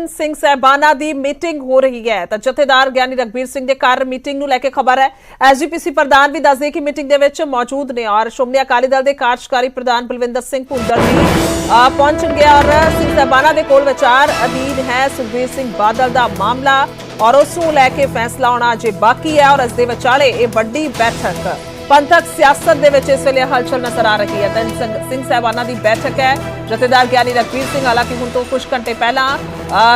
ਤਿੰਨ ਸਿੰਘ ਸਹਿਬਾਨਾਂ ਦੀ ਮੀਟਿੰਗ ਹੋ ਰਹੀ ਹੈ। ਤਾਂ ਜਥੇਦਾਰ ਗਿਆਨੀ ਰਗਬੀਰ ਸਿੰਘ ਦੇ ਘਰ ਮੀਟਿੰਗ ਨੂੰ ਲੈ ਕੇ ਖਬਰ ਹੈ। ਐਸਜੀਪੀਸੀ ਪ੍ਰਧਾਨ ਵੀ ਦੱਸਦੇ ਕਿ ਮੀਟਿੰਗ ਦੇ ਵਿੱਚ ਮੌਜੂਦ ਨੇ ਔਰ ਸ਼੍ਰੋਮਣੀ ਅਕਾਲੀ ਦਲ ਦੇ ਕਾਰਜਕਾਰੀ ਪ੍ਰਧਾਨ ਬਲਵਿੰਦਰ ਸਿੰਘ ਭੁੰਦੜ ਵੀ ਪਹੁੰਚਣਗੇ ਔਰ ਸਿੰਘ ਸਹਿਬਾਨਾਂ ਦੇ ਕੋਲ ਵਿਚਾਰ ਅਧੀਨ ਹੈ ਸੁਖਬੀਰ ਸਿੰਘ ਬਾਦਲ ਦਾ ਮਾਮਲਾ ਔਰ ਉਸ ਨੂੰ ਲੈ ਕੇ ਫੈਸਲਾ ਆਉਣਾ ਅਜੇ ਬਾਕੀ ਹੈ ਔਰ ਇਸ ਦੇ ਵਿਚਾਲੇ ਇਹ ਵੱਡੀ ਬੈਠਕ, ਪੰਥਕ ਸਿਆਸਤ ਦੇ ਵਿੱਚ ਇਸ ਵੇਲੇ ਹਲਚਲ ਨਜ਼ਰ ਆ ਰਹੀ ਹੈ। ਤਾਂ ਸਿੰਘ ਸਿੰਘ ਸਾਹਿਬਾਨਾਂ ਦੀ ਬੈਠਕ ਹੈ। ਜਥੇਦਾਰ ਗਿਆਨੀ ਰਗਵੀਰ ਸਿੰਘ ਹਾਲਾਂਕਿ ਹੁਣ ਤੋਂ ਕੁਝ ਘੰਟੇ ਪਹਿਲਾਂ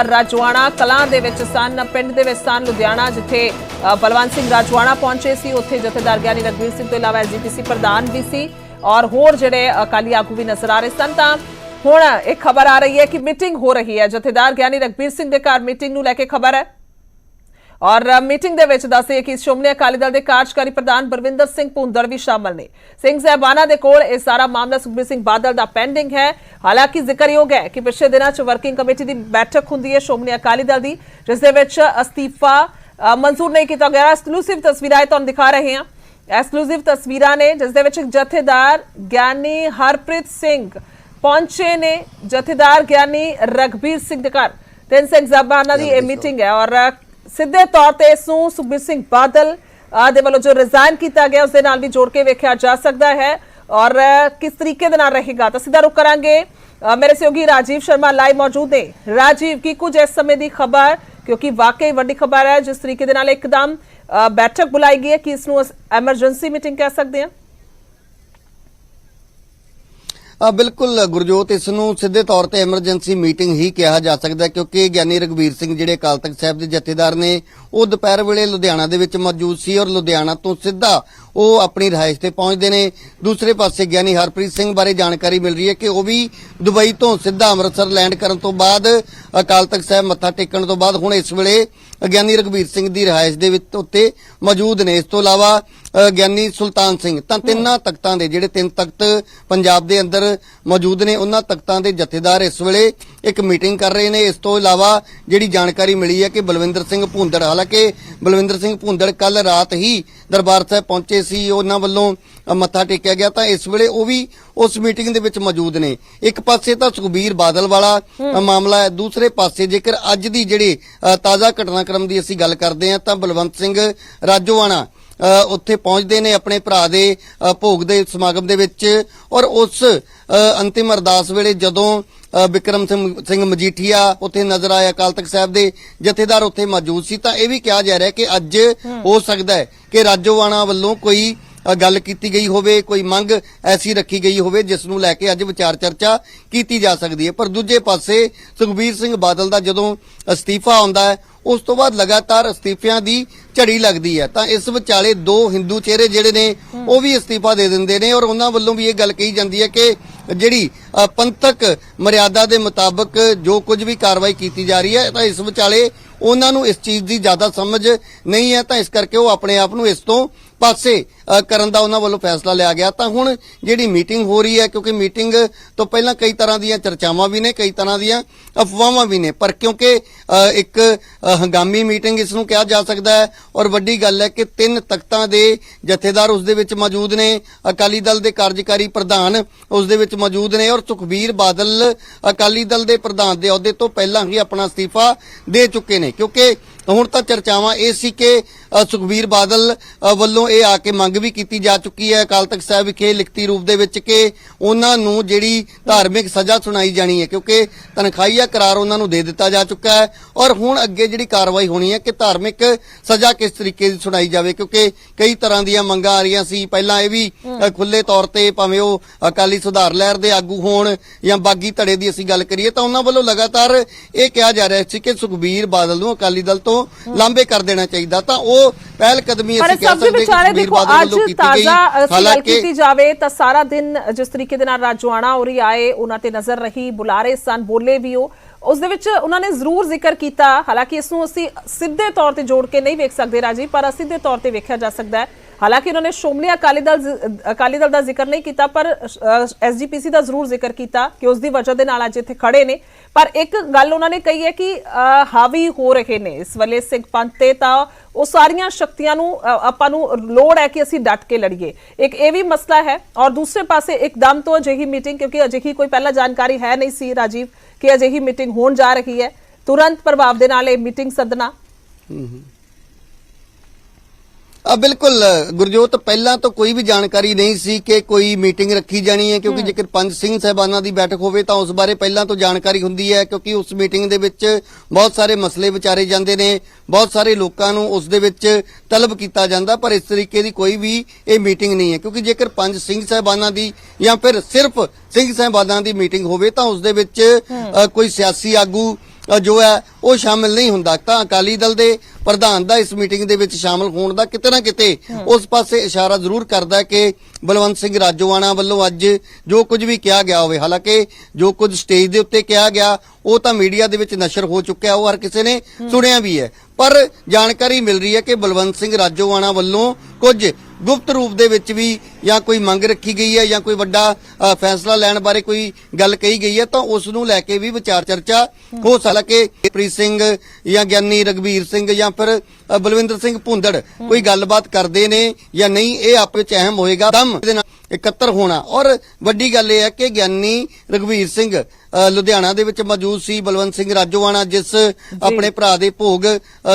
ਰਾਜਵਾਣਾ ਕਲਾਂ ਦੇ ਵਿੱਚ ਸਨ, ਪਿੰਡ ਦੇ ਵਿੱਚ ਸਨ, ਲੁਧਿਆਣਾ, ਜਿੱਥੇ ਬਲਵੰਤ ਸਿੰਘ ਰਾਜਵਾਣਾ ਪਹੁੰਚੇ ਸੀ, ਉੱਥੇ ਜਥੇਦਾਰ ਗਿਆਨੀ ਰਗਵੀਰ ਸਿੰਘ ਤੋਂ ਇਲਾਵਾ ਐਸਜੀਪੀਸੀ ਪ੍ਰਧਾਨ ਵੀ ਸੀ ਔਰ ਹੋਰ ਜਿਹੜੇ ਅਕਾਲੀ ਆਗੂ ਵੀ ਨਜ਼ਰ ਆ ਰਹੇ ਸਨ ਤਾਂ ਹੁਣ ਇੱਕ ਖਬਰ ਆ ਰਹੀ ਹੈ ਕਿ ਮੀਟਿੰਗ ਹੋ ਰਹੀ ਹੈ। ਜਥੇਦਾਰ ਗਿਆਨੀ ਰਗਵੀਰ ਸਿੰਘ ਦੇ ਘਰ ਮੀਟਿੰਗ ਨੂੰ ਲੈ ਕੇ ਖਬਰ ਹੈ। ਔਰ ਮੀਟਿੰਗ ਦੇ ਵਿੱਚ ਦੱਸਦੇ ਕਿ ਸ਼੍ਰੋਮਣੀ ਅਕਾਲੀ ਦਲ ਦੇ ਕਾਰਜਕਾਰੀ ਪ੍ਰਧਾਨ ਬਰਵਿੰਦਰ ਸਿੰਘ ਭੁੰਦੜ ਵੀ ਸ਼ਾਮਲ ਨੇ। ਸਿੰਘ ਸਾਹਿਬਾਨਾ ਦੇ ਕੋਲ ਇਹ ਸਾਰਾ ਮਾਮਲਾ ਸੁਖਬੀਰ ਸਿੰਘ ਬਾਦਲ ਦਾ ਪੈਂਡਿੰਗ ਹੈ। ਹਾਲਾਂਕਿ ਜ਼ਿਕਰਯੋਗ ਹੈ ਕਿ ਪਿਛਲੇ ਦਿਨਾਂ 'ਚ ਵਰਕਿੰਗ ਕਮੇਟੀ ਦੀ ਬੈਠਕ ਹੁੰਦੀ ਹੈ ਸ਼੍ਰੋਮਣੀ ਅਕਾਲੀ ਦਲ ਦੀ ਜਿਸ ਦੇ ਵਿੱਚ ਅਸਤੀਫਾ ਮਨਜ਼ੂਰ ਨਹੀਂ ਕੀਤਾ ਗਿਆ। ਐਕਸਕਲੂਸਿਵ ਤਸਵੀਰਾਂ ਤੁਹਾਨੂੰ ਦਿਖਾ ਰਹੇ ਹਾਂ। ਐਕਸਕਲੂਸਿਵ ਤਸਵੀਰਾਂ ਨੇ ਜਿਸ ਦੇ ਵਿੱਚ ਜਥੇਦਾਰ ਗਿਆਨੀ ਹਰਪ੍ਰੀਤ ਸਿੰਘ ਪਹੁੰਚੇ ਨੇ। ਜਥੇਦਾਰ ਗਿਆਨੀ ਰਗਬੀਰ ਸਿੰਘ ਦੇ ਘਰ। ਤਿੰਨ ਸਿੰਘ ਜ਼ਬਾਨਾਂ ਦੀ ਇਹ ਮੀਟਿੰਗ ਹੈ ਔਰ ਸਿੱਧੇ ਤੌਰ ਤੇ ਇਸ ਨੂੰ ਸੁਖਬੀਰ ਸਿੰਘ ਬਾਦਲ ਦੇ ਵੱਲੋਂ ਜੋ ਰਿਜ਼ਾਈਨ ਕੀਤਾ ਗਿਆ, ਉਸ ਦੇ ਨਾਲ ਵੀ ਜੋੜ ਕੇ ਵੇਖਿਆ ਜਾ ਸਕਦਾ ਹੈ। ਔਰ ਕਿਸ ਤਰੀਕੇ ਦੇ ਨਾਲ ਰਹੇਗਾ? ਤਾਂ ਸਿੱਧਾ ਰੁਕ ਕਰਾਂਗੇ। ਮੇਰੇ ਸਹਿਯੋਗੀ ਰਾਜੀਵ ਸ਼ਰਮਾ ਲਾਈਵ ਮੌਜੂਦ ਨੇ। ਰਾਜੀਵ, ਕੀ ਕੁਝ ਇਸ ਸਮੇਂ ਦੀ ਖਬਰ? ਕਿਉਂਕਿ ਵਾਕਈ ਵੱਡੀ ਖਬਰ ਹੈ, ਜਿਸ ਤਰੀਕੇ ਦੇ ਨਾਲ ਇੱਕਦਮ ਬੈਠਕ ਬੁਲਾਈ ਗਈ ਹੈ, ਕਿ ਇਸ ਨੂੰ ਐਮਰਜੈਂਸੀ ਮੀਟਿੰਗ ਕਹਿ ਸਕਦੇ ਹਾਂ? ਬਿਲਕੁਲ ਗੁਰਜੋਤ, ਇਸ ਨੂੰ ਸਿੱਧੇ ਤੌਰ ਤੇ ਐਮਰਜੈਂਸੀ ਮੀਟਿੰਗ ਹੀ ਕਿਹਾ ਜਾ ਸਕਦਾ ਕਿਉਂਕਿ ਗਿਆਨੀ ਰਗਵੀਰ ਸਿੰਘ ਜਿਹੜੇ ਅਕਾਲ ਤਖਤ ਸਾਹਿਬ ਦੇ ਜਥੇਦਾਰ ਨੇ, ਉਹ ਦੁਪਹਿਰ ਵੇਲੇ ਲੁਧਿਆਣਾ ਦੇ ਵਿੱਚ ਮੌਜੂਦ ਸੀ ਔਰ ਲੁਧਿਆਣਾ ਤੋਂ ਸਿੱਧਾ ਉਹ ਆਪਣੀ ਰਿਹਾਇਸ਼ ਤੇ ਪਹੁੰਚਦੇ ਨੇ। ਦੂਸਰੇ ਪਾਸੇ ਗਿਆਨੀ ਹਰਪ੍ਰੀਤ ਸਿੰਘ ਬਾਰੇ ਜਾਣਕਾਰੀ ਮਿਲ ਰਹੀ ਹੈ ਕਿ ਉਹ ਵੀ ਦੁਬਈ ਤੋਂ ਸਿੱਧਾ ਅੰਮ੍ਰਿਤਸਰ ਲੈਂਡ ਕਰਨ ਤੋਂ ਬਾਅਦ ਅਕਾਲ ਤਖਤ ਸਾਹਿਬ ਮੱਥਾ ਟੇਕਣ ਤੋਂ ਬਾਅਦ ਹੁਣ ਇਸ ਵੇਲੇ ਗਿਆਨੀ ਰਗਵੀਰ ਸਿੰਘ ਦੀ ਰਿਹਾਇਸ਼ ਦੇ ਵਿੱਚ ਉੱਤੇ ਮੌਜੂਦ ਨੇ। ਇਸ ਤੋਂ ਇਲਾਵਾ ਗਿਆਨੀ ਸੁਲਤਾਨ ਸਿੰਘ, ਤਾਂ ਤਿੰਨਾਂ ਤਖਤਾਂ ਦੇ ਜਿਹੜੇ ਤਿੰਨ ਤਖਤ ਪੰਜਾਬ ਦੇ ਅੰਦਰ ਮੌਜੂਦ ਨੇ, ਉਹਨਾਂ ਤਖਤਾਂ ਦੇ ਜਥੇਦਾਰ ਇਸ ਵੇਲੇ ਇੱਕ ਮੀਟਿੰਗ ਕਰ ਰਹੇ ਨੇ। ਇਸ ਤੋਂ ਇਲਾਵਾ ਜਿਹੜੀ ਜਾਣਕਾਰੀ ਮਿਲੀ ਹੈ ਕਿ ਬਲਵਿੰਦਰ ਸਿੰਘ ਭੁੰਦੜ, ਹਾਲਾਂਕਿ ਬਲਵਿੰਦਰ ਸਿੰਘ ਭੁੰਦੜ ਕੱਲ ਰਾਤ ਹੀ ਦਰਬਾਰ ਸਾਹਿਬ ਪਹੁੰਚੇ ਸੀ। ਉਹਨਾਂ ਵੱਲੋਂ ਮੱਥਾ ਟੇਕਿਆ ਗਿਆ ਤਾਂ ਇਸ ਵੇਲੇ ਉਹ ਵੀ ਉਸ ਮੀਟਿੰਗ ਦੇ ਵਿੱਚ ਮੌਜੂਦ ਨੇ। ਇੱਕ ਪਾਸੇ ਤਾਂ ਸੁਖਬੀਰ ਬਾਦਲ ਵਾਲਾ ਮਾਮਲਾ ਹੈ। ਦੂਸਰੇ ਪਾਸੇ ਜੇਕਰ ਅੱਜ ਦੀ ਜਿਹੜੀ ਤਾਜ਼ਾ ਘਟਨਾਕ੍ਰਮ ਦੀ ਅਸੀਂ ਗੱਲ ਕਰਦੇ ਹਾਂ ਤਾਂ ਬਲਵੰਤ ਸਿੰਘ ਰਾਜੋਆਣਾ ਉੱਥੇ ਪਹੁੰਚਦੇ ਨੇ ਆਪਣੇ ਭਰਾ ਦੇ ਭੋਗ ਦੇ ਸਮਾਗਮ ਦੇ ਵਿੱਚ ਔਰ ਉਸ ਅੰਤਿਮ ਅਰਦਾਸ ਵੇਲੇ ਜਦੋਂ ਬਿਕਰਮ ਸਿੰਘ ਮਜੀਠੀਆ ਉੱਥੇ ਨਜ਼ਰ ਆਇਆ ਅਕਾਲ ਤਖਤ ਸਾਹਿਬ ਦੇ ਜਥੇਦਾਰ ਉੱਥੇ ਮੌਜੂਦ ਸੀ ਤਾਂ ਇਹ ਵੀ ਕਿਹਾ ਜਾ ਰਿਹਾ ਕਿ ਅੱਜ ਹੋ। ਸਕਦਾ ਹੈ ਕਿ ਰਾਜੋਵਾਣਾ ਵੱਲੋਂ ਕੋਈ ਗੱਲ ਕੀਤੀ ਗਈ ਹੋਵੇ, ਕੋਈ ਮੰਗ ਐਸੀ ਰੱਖੀ ਗਈ ਹੋਵੇ, ਜਿਸ ਨੂੰ ਲੈ ਕੇ ਅੱਜ ਵਿਚਾਰ ਚਰਚਾ ਕੀਤੀ ਜਾ ਸਕਦੀ ਹੈ। ਪਰ ਦੂਜੇ ਪਾਸੇ ਸੁਖਬੀਰ ਸਿੰਘ ਬਾਦਲ ਦਾ ਜਦੋਂ ਅਸਤੀਫਾ ਆਉਂਦਾ ਹੈ, ਉਸ ਤੋਂ ਬਾਅਦ ਲਗਾਤਾਰ ਅਸਤੀਫਿਆਂ ਦੀ ਝੜੀ ਲੱਗਦੀ ਹੈ। ਤਾਂ ਇਸ ਵਿਚਾਲੇ ਦੋ ਹਿੰਦੂ ਚਿਹਰੇ ਜਿਹੜੇ ਨੇ, ਉਹ ਵੀ ਅਸਤੀਫਾ ਦੇ ਦਿੰਦੇ ਨੇ ਔਰ ਉਹਨਾਂ ਵੱਲੋਂ ਵੀ ਇਹ ਗੱਲ ਕਹੀ ਜਾਂਦੀ ਹੈ ਕਿ ਜਿਹੜੀ ਪੰਥਕ ਮਰਿਆਦਾ ਦੇ ਮੁਤਾਬਕ ਜੋ ਕੁਝ ਵੀ ਕਾਰਵਾਈ ਕੀਤੀ ਜਾ ਰਹੀ ਹੈ, ਤਾਂ ਇਸ ਵਿਚਾਲੇ ਉਹਨਾਂ ਨੂੰ ਇਸ ਚੀਜ਼ ਦੀ ਜ਼ਿਆਦਾ ਸਮਝ ਨਹੀਂ ਹੈ, ਤਾਂ ਇਸ ਕਰਕੇ ਉਹ ਆਪਣੇ ਆਪ ਨੂੰ ਇਸ ਤੋਂ ਪਾਸੇ ਕਰਨ ਦਾ ਉਹਨਾਂ ਵੱਲੋਂ ਫੈਸਲਾ ਲਿਆ ਗਿਆ। ਤਾਂ ਹੁਣ ਜਿਹੜੀ ਮੀਟਿੰਗ ਹੋ ਰਹੀ ਹੈ, ਕਿਉਂਕਿ ਮੀਟਿੰਗ ਤੋਂ ਪਹਿਲਾਂ ਕਈ ਤਰ੍ਹਾਂ ਦੀਆਂ ਚਰਚਾਵਾਂ ਵੀ ਨੇ, ਕਈ ਤਰ੍ਹਾਂ ਦੀਆਂ ਅਫਵਾਹਾਂ ਵੀ ਨੇ। ਪਰ ਕਿਉਂਕਿ ਇੱਕ ਹੰਗਾਮੀ ਮੀਟਿੰਗ ਇਸ ਨੂੰ ਕਿਹਾ ਜਾ ਸਕਦਾ ਹੈ ਔਰ ਵੱਡੀ ਗੱਲ ਹੈ ਕਿ ਤਿੰਨ ਤਖਤਾਂ ਦੇ ਜਥੇਦਾਰ ਉਸ ਦੇ ਵਿੱਚ ਮੌਜੂਦ ਨੇ। ਅਕਾਲੀ ਦਲ ਦੇ ਕਾਰਜਕਾਰੀ ਪ੍ਰਧਾਨ ਉਸ ਦੇ ਵਿੱਚ ਮੌਜੂਦ ਨੇ ਔਰ ਸੁਖਬੀਰ ਬਾਦਲ ਅਕਾਲੀ ਦਲ ਦੇ ਪ੍ਰਧਾਨ ਦੇ ਅਹੁਦੇ ਤੋਂ ਪਹਿਲਾਂ ਹੀ ਆਪਣਾ ਅਸਤੀਫਾ ਦੇ ਚੁੱਕੇ ਨੇ। ਕਿਉਂਕਿ ਹੁਣ ਤਾਂ ਚਰਚਾਵਾਂ ਇਹ ਸੀ ਕਿ ਅ, ਸੁਖਬੀਰ ਬਾਦਲ ਵੱਲੋਂ ਇਹ ਆ ਕੇ ਮੰਗ ਵੀ ਕੀਤੀ ਜਾ ਚੁੱਕੀ ਹੈ। ਅਕਾਲ ਤਖਤ ਸਾਹਿਬ ਵਿਖੇ ਲਿਖਤੀ ਰੂਪ ਦੇ ਵਿੱਚ ਕਿ ਉਹਨਾਂ ਨੂੰ ਜਿਹੜੀ ਧਾਰਮਿਕ ਸਜ਼ਾ ਸੁਣਾਈ ਜਾਣੀ ਹੈ ਕਿਉਂਕਿ ਤਨਖਾਹੀਆ ਕਰਾਰ ਉਹਨਾਂ ਨੂੰ ਦੇ ਦਿੱਤਾ ਜਾ ਚੁੱਕਾ ਹੈ ਔਰ ਹੁਣ ਅੱਗੇ ਜਿਹੜੀ ਕਾਰਵਾਈ ਹੋਣੀ ਹੈ ਕਿ ਧਾਰਮਿਕ ਸਜ਼ਾ ਕਿਸ ਤਰੀਕੇ ਦੀ ਸੁਣਾਈ ਜਾਵੇ ਕਿਉਂਕਿ ਕਈ ਤਰ੍ਹਾਂ ਦੀਆਂ ਮੰਗਾਂ ਆ ਰਹੀਆਂ ਸੀ। ਪਹਿਲਾਂ ਇਹ ਵੀ ਖੁੱਲੇ ਤੌਰ ਤੇ ਭਾਵੇਂ ਉਹ ਅਕਾਲੀ ਸੁਧਾਰ ਲਹਿਰ ਦੇ ਆਗੂ ਹੋਣ ਜਾਂ ਬਾਗੀ ਧੜੇ ਦੀ ਅਸੀਂ ਗੱਲ ਕਰੀਏ ਤਾਂ ਉਹਨਾਂ ਵੱਲੋਂ ਲਗਾਤਾਰ ਇਹ ਕਿਹਾ ਜਾ ਰਿਹਾ ਸੀ ਕਿ ਸੁਖਬੀਰ ਬਾਦਲ ਨੂੰ ਅਕਾਲੀ ਦਲ ਤੋਂ ਲਾਂਬੇ ਕਰ ਦੇਣਾ ਚਾਹੀਦਾ ਤਾਂ ਉਹ ਪਹਿਲ ਕਦਮੀ ਅਸੀਂ ਕਹਿ ਸਕਦੇ ਸੁਖਬੀਰ ਦੇਖੋ ਅੱਜ ਤਾਜ਼ਾ ਗੱਲ ਹਾਲਾਂਕਿ ਕੀਤੀ ਜਾਵੇ ਤਾਂ ਸਾਰਾ ਦਿਨ ਜਿਸ ਤਰੀਕੇ ਦੇ ਨਾਲ ਰਾਜਵਾਣਾ ਹੋਰੀ ਆਏ ਉਹਨਾਂ ਤੇ ਨਜ਼ਰ ਰਹੀ ਬੁਲਾਰੇ ਸਨ ਬੋਲੇ ਵੀ ਉਹ। ਉਸ ਦੇ ਵਿੱਚ ਉਹਨਾਂ ਨੇ ਜ਼ਰੂਰ ਜ਼ਿਕਰ ਕੀਤਾ। ਹਾਲਾਂਕਿ ਇਸ ਨੂੰ ਅਸੀਂ ਸਿੱਧੇ ਤੌਰ ਤੇ ਜੋੜ ਕੇ ਨਹੀਂ ਵੇਖ ਸਕਦੇ ਰਾਜੀ ਪਰ ਅਸਿੱਧੇ ਤੌਰ ਤੇ ਵੇਖਿਆ ਜਾ ਸਕਦਾ ਹੈ। ਹਾਲਾਂਕਿ ਉਹਨਾਂ ਨੇ ਸ਼੍ਰੋਮਣੀ ਅਕਾਲੀ ਦਲ ਅਕਾਲੀ ਦਲ ਦਾ ਜ਼ਿਕਰ ਨਹੀਂ ਕੀਤਾ ਪਰ ਐਸਜੀਪੀਸੀ ਦਾ ਜ਼ਰੂਰ ਜ਼ਿਕਰ ਕੀਤਾ ਕਿ ਉਸ ਦੀ ਵਜ੍ਹਾ ਦੇ ਨਾਲ ਅੱਜ ਇੱਥੇ ਖੜੇ ਨੇ। ਪਰ ਇੱਕ ਗੱਲ ਉਹਨਾਂ ਨੇ ਕਹੀ ਹੈ ਕਿ ਹਾਵੀ ਹੋ ਰਹੇ ਨੇ ਇਸ ਵੇਲੇ ਸਿੰਘ ਪੰਥ ਤੇ, ਤਾਂ ਉਹ ਸਾਰੀਆਂ ਸ਼ਕਤੀਆਂ ਨੂੰ ਆਪਾਂ ਨੂੰ ਲੋੜ ਹੈ ਕਿ ਅਸੀਂ ਡਟ ਕੇ ਲੜੀਏ। ਇੱਕ ਇਹ ਵੀ ਮਸਲਾ ਹੈ ਔਰ ਦੂਸਰੇ ਪਾਸੇ ਇੱਕਦਮ ਤੋਂ ਅਜਿਹੀ ਮੀਟਿੰਗ, ਕਿਉਂਕਿ ਅਜਿਹੀ ਕੋਈ ਪਹਿਲਾਂ ਜਾਣਕਾਰੀ ਹੈ ਨਹੀਂ ਸੀ ਰਾਜੀਵ, ਕਿ ਅਜਿਹੀ ਮੀਟਿੰਗ ਹੋਣ ਜਾ ਰਹੀ ਹੈ। ਤੁਰੰਤ ਪ੍ਰਭਾਵ ਦੇ ਨਾਲ ਇਹ ਮੀਟਿੰਗ ਸੱਦਣਾ। ਆ ਬਿਲਕੁਲ ਗੁਰਜੋਤ ਪਹਿਲਾਂ ਤੋਂ ਕੋਈ ਵੀ ਜਾਣਕਾਰੀ ਨਹੀਂ ਸੀ ਕਿ ਕੋਈ ਮੀਟਿੰਗ ਰੱਖੀ ਜਾਣੀ ਹੈ ਕਿਉਂਕਿ ਜੇਕਰ ਪੰਜ ਸਿੰਘ ਸਾਹਿਬਾਨਾਂ ਦੀ ਬੈਠਕ ਹੋਵੇ ਤਾਂ ਉਸ ਬਾਰੇ ਪਹਿਲਾਂ ਤੋਂ ਜਾਣਕਾਰੀ ਹੁੰਦੀ ਹੈ ਕਿਉਂਕਿ ਉਸ ਮੀਟਿੰਗ ਦੇ ਵਿੱਚ ਬਹੁਤ ਸਾਰੇ ਮਸਲੇ ਵਿਚਾਰੇ ਜਾਂਦੇ ਨੇ ਬਹੁਤ ਸਾਰੇ ਲੋਕਾਂ ਨੂੰ ਉਸ ਦੇ ਵਿੱਚ ਤਲਬ ਕੀਤਾ ਜਾਂਦਾ ਪਰ ਇਸ ਤਰੀਕੇ ਦੀ ਕੋਈ ਵੀ ਇਹ ਮੀਟਿੰਗ ਨਹੀਂ ਹੈ ਕਿਉਂਕਿ ਜੇਕਰ ਪੰਜ ਸਿੰਘ ਸਾਹਿਬਾਨਾਂ ਦੀ ਜਾਂ ਫਿਰ ਸਿਰਫ ਸਿੰਘ ਸਾਹਿਬਾਨਾਂ ਦੀ ਮੀਟਿੰਗ ਹੋਵੇ ਤਾਂ ਉਸ ਦੇ ਵਿੱਚ ਕੋਈ ਸਿਆਸੀ ਆਗੂ ਜੋ ਹੈ ਉਹ ਸ਼ਾਮਿਲ ਨਹੀਂ ਹੁੰਦਾ। ਤਾਂ ਅਕਾਲੀ ਦਲ ਦੇ ਪ੍ਰਧਾਨ ਦਾ ਇਸ ਮੀਟਿੰਗ ਦੇ ਵਿੱਚ ਸ਼ਾਮਲ ਹੋਣ ਦਾ ਕਿਤੇ ਨਾ ਕਿਤੇ ਉਸ ਪਾਸੇ ਇਸ਼ਾਰਾ ਜ਼ਰੂਰ ਕਰਦਾ ਹੈ ਕਿ ਬਲਵੰਤ ਸਿੰਘ ਰਾਜੋਆਣਾ ਵੱਲੋਂ ਅੱਜ ਜੋ ਕੁਝ ਵੀ ਕਿਹਾ ਗਿਆ ਹੋਵੇ ਹਾਲਾਂਕਿ ਜੋ ਕੁਝ ਸਟੇਜ ਦੇ ਉੱਤੇ ਕਿਹਾ ਗਿਆ ਉਹ ਤਾਂ ਮੀਡੀਆ ਦੇ ਵਿੱਚ ਨਸ਼ਰ ਹੋ ਚੁੱਕਿਆ ਉਹ ਹਰ ਕਿਸੇ ਨੇ ਸੁਣਿਆ ਵੀ ਹੈ। ਪਰ ਜਾਣਕਾਰੀ ਮਿਲ ਰਹੀ ਹੈ ਕਿ ਬਲਵੰਤ ਸਿੰਘ ਰਾਜੋਆਣਾ ਵੱਲੋਂ ਕੁਝ ਗੁਪਤ ਰੂਪ ਦੇ ਵਿੱਚ ਵੀ ਜਾਂ ਕੋਈ ਮੰਗ ਰੱਖੀ ਗਈ ਹੈ ਜਾਂ ਕੋਈ ਵੱਡਾ ਫੈਸਲਾ ਲੈਣ ਬਾਰੇ ਕੋਈ ਗੱਲ ਕਹੀ ਗਈ ਹੈ ਤਾਂ ਉਸ ਨੂੰ ਲੈ ਕੇ ਵੀ ਵਿਚਾਰ ਚਰਚਾ ਹੋ ਸਕਦਾ ਕਿ ਪ੍ਰੀਤ ਸਿੰਘ ਜਾਂ ਗਿਆਨੀ ਰਗਵੀਰ ਸਿੰਘ ਜਾਂ ਫਿਰ ਬਲਵਿੰਦਰ ਸਿੰਘ ਭੁੰਦੜ ਕੋਈ ਗੱਲਬਾਤ ਕਰਦੇ ਨੇ ਜਾਂ ਨਹੀਂ, ਇਹ ਆਪ ਵਿੱਚ ਅਹਿਮ ਹੋਏਗਾ। ਦਮ ਦੇ ਨਾਲ ਇਕੱਤਰ ਹੋਣਾ। ਔਰ ਵੱਡੀ ਗੱਲ ਇਹ ਹੈ ਕਿ ਗਿਆਨੀ ਰਗਵੀਰ ਸਿੰਘ ਲੁਧਿਆਣਾ ਦੇ ਵਿੱਚ ਮੌਜੂਦ ਸੀ ਬਲਵੰਤ ਸਿੰਘ ਰਾਜੋਆਣਾ ਜਿਸ ਆਪਣੇ ਭਰਾ ਦੇ ਭੋਗ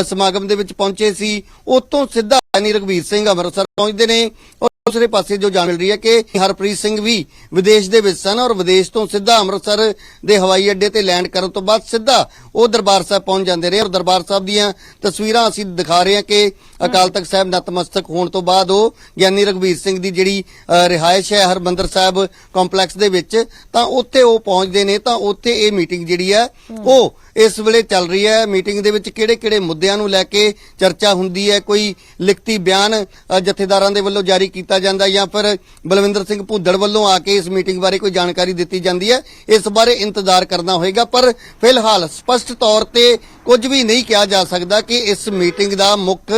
ਸਮਾਗਮ ਦੇ ਵਿੱਚ ਪਹੁੰਚੇ ਸੀ। ਉਤੋਂ ਸਿੱਧਾ ਗਿਆਨੀ ਰਗਵੀਰ ਸਿੰਘ ਅੰਮ੍ਰਿਤਸਰ ਪਹੁੰਚਦੇ ਨੇ ਔਰ ਦੂਸਰੇ ਪਾਸੇ ਜੋ ਜਾਣ ਮਿਲ ਰਹੀ ਹੈ ਕਿ ਹਰਪ੍ਰੀਤ ਸਿੰਘ ਵੀ ਵਿਦੇਸ਼ ਦੇ ਵਿੱਚ ਸਨ ਔਰ ਵਿਦੇਸ਼ ਤੋਂ ਸਿੱਧਾ ਅੰਮ੍ਰਿਤਸਰ ਦੇ ਹਵਾਈ ਅੱਡੇ ਤੇ ਲੈਂਡ ਕਰਨ ਤੋਂ ਬਾਅਦ ਸਿੱਧਾ ਉਹ ਦਰਬਾਰ ਸਾਹਿਬ ਪਹੁੰਚ ਜਾਂਦੇ ਨੇ ਔਰ ਦਰਬਾਰ ਸਾਹਿਬ ਦੀਆਂ ਤਸਵੀਰਾਂ ਅਸੀਂ ਦਿਖਾ ਰਹੇ ਹਾਂ ਕਿ ਅਕਾਲ ਤਖਤ ਸਾਹਿਬ ਨਤਮਸਤਕ ਹੋਣ ਤੋਂ ਬਾਅਦ ਉਹ ਗਿਆਨੀ ਰਗਵੀਰ ਸਿੰਘ ਦੀ ਜਿਹੜੀ ਰਿਹਾਇਸ਼ ਹੈ ਹਰਮੰਦਰ ਸਾਹਿਬ ਕੰਪਲੈਕਸ ਦੇ ਵਿੱਚ, ਤਾਂ ਉੱਥੇ ਉਹ ਪਹੁੰਚਦੇ ਨੇ, ਤਾਂ ਉੱਥੇ ਇਹ ਮੀਟਿੰਗ ਜਿਹੜੀ ਹੈ, ਉਹ ਇਸ ਵੇਲੇ ਚੱਲ ਰਹੀ ਹੈ। ਮੀਟਿੰਗ ਦੇ ਵਿੱਚ ਕਿਹੜੇ-ਕਿਹੜੇ ਮੁੱਦਿਆਂ ਨੂੰ ਲੈ ਕੇ ਚਰਚਾ ਹੁੰਦੀ ਹੈ, ਕੋਈ ਲਿਖਤੀ ਬਿਆਨ ਜਥੇਦਾਰਾਂ ਦੇ ਵੱਲੋਂ ਜਾਰੀ ਕੀਤਾ ਜਾਂਦਾ ਜਾਂ ਫਿਰ ਬਲਵਿੰਦਰ ਸਿੰਘ ਭੁੱਦੜ ਵੱਲੋਂ ਆ ਕੇ ਇਸ ਮੀਟਿੰਗ ਬਾਰੇ ਕੋਈ ਜਾਣਕਾਰੀ ਦਿੱਤੀ ਜਾਂਦੀ ਹੈ, ਇਸ ਬਾਰੇ ਇੰਤਜ਼ਾਰ ਕਰਨਾ ਹੋਏਗਾ। ਪਰ ਫਿਲਹਾਲ ਸਪਸ਼ਟ ਤੌਰ ਤੇ ਕੁਝ ਵੀ ਨਹੀਂ ਕਿਹਾ ਜਾ ਸਕਦਾ ਕਿ ਇਸ ਮੀਟਿੰਗ ਦਾ ਮੁੱਖ